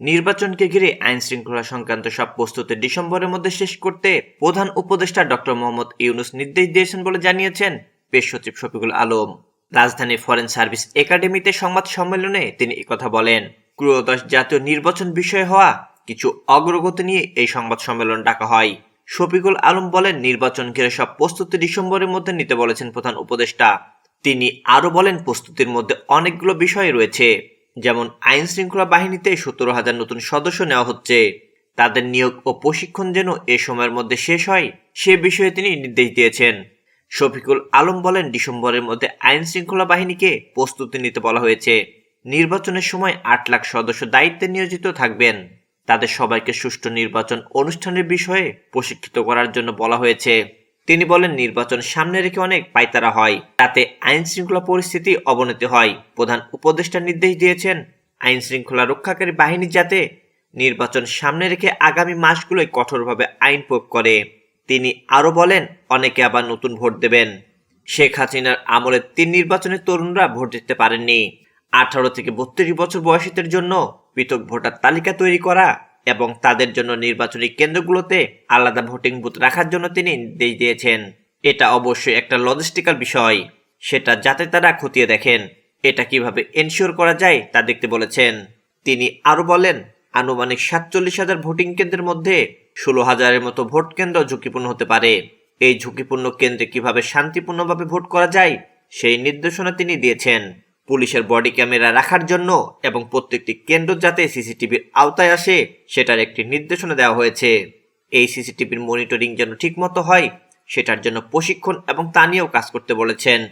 নির্বাচনকে ঘিরে আইন শৃঙ্খলা সংক্রান্ত সব প্রস্তুতি ডিসেম্বরের মধ্যে শেষ করতে প্রধান উপদেষ্টা ডক্টর মোহাম্মদ ইউনুস নির্দেশ দিয়েছেন বলে জানিয়েছেন পেশ সচিব শফিকুল আলম। রাজধানীর ফরেন সার্ভিস একাডেমিতে সংবাদ সম্মেলনে তিনি একথা বলেন। ক্রয়োদশ জাতীয় নির্বাচন বিষয়ে হওয়া কিছু অগ্রগতি নিয়ে এই সংবাদ সম্মেলন ডাকা হয়। শফিকুল আলম বলেন, নির্বাচন ঘিরে সব প্রস্তুতি ডিসেম্বরের মধ্যে নিতে বলেছেন প্রধান উপদেষ্টা। তিনি আরও বলেন, প্রস্তুতির মধ্যে অনেকগুলো বিষয় রয়েছে। যেমন আইন শৃঙ্খলা বাহিনীতে সতেরো হাজার নতুন সদস্য নেওয়া হচ্ছে। তাদের নিয়োগ ও প্রশিক্ষণ যেন এ সময়ের মধ্যে শেষ হয়, সে বিষয়ে তিনি নির্দেশ দিয়েছেন। শফিকুল আলম বলেন, ডিসেম্বরের মধ্যে আইন শৃঙ্খলা বাহিনীকে প্রস্তুতি নিতে বলা হয়েছে। নির্বাচনের সময় আট লাখ সদস্য দায়িত্বে নিয়োজিত থাকবেন। তাদের সবাইকে সুষ্ঠু নির্বাচন অনুষ্ঠানের বিষয়ে প্রশিক্ষিত করার জন্য বলা হয়েছে। তিনি বলেন, নির্বাচন সামনে রেখে অনেক পাইতারা হয়, তাতে আইন শৃঙ্খলা পরিস্থিতি অবনতি হয়। প্রধান উপদেষ্টা নির্দেশ দিয়েছেন আইন শৃঙ্খলা রক্ষাকারী বাহিনী যাতে নির্বাচন সামনে রেখে আগামী মাসগুলোয় কঠোরভাবে আইন প্রয়োগ করে। তিনি আরও বলেন, অনেকে আবার নতুন ভোট দেবেন। শেখ হাসিনার আমলে তিন নির্বাচনে তরুণরা ভোট দিতে পারেননি। আঠারো থেকে বত্রিশ বছর বয়সীদের জন্য পৃথক ভোটার তালিকা তৈরি করা এবং তাদের জন্য নির্বাচনী কেন্দ্রগুলোতে আলাদা ভোটিং বুথ রাখার জন্য তিনি নির্দেশ দিয়েছেন। এটা অবশ্যই একটা লজিস্টিক্যাল বিষয়। সেটা যাতে তারা খতিয়ে দেখেন। এটা কীভাবে এনশিওর করা যায় তা দেখতে বলেছেন। তিনি আরও বলেন, আনুমানিক সাতচল্লিশ হাজার ভোটিং কেন্দ্রের মধ্যে ষোলো হাজারের মতো ভোট কেন্দ্র ঝুঁকিপূর্ণ হতে পারে। এই ঝুঁকিপূর্ণ কেন্দ্রে কীভাবে শান্তিপূর্ণভাবে ভোট করা যায় সেই নির্দেশনা তিনি দিয়েছেন। পুলিশের বডি ক্যামেরা রাখার জন্য এবং প্রত্যেকটি কেন্দ্র যাতে সিসিটিভির আওতায় আসে, সেটার একটি নির্দেশনা দেওয়া হয়েছে। এই সিসিটিভির মনিটরিং যেন ঠিকমতো হয়, সেটার জন্য প্রশিক্ষণ এবং তা নিয়েও কাজ করতে বলেছেন।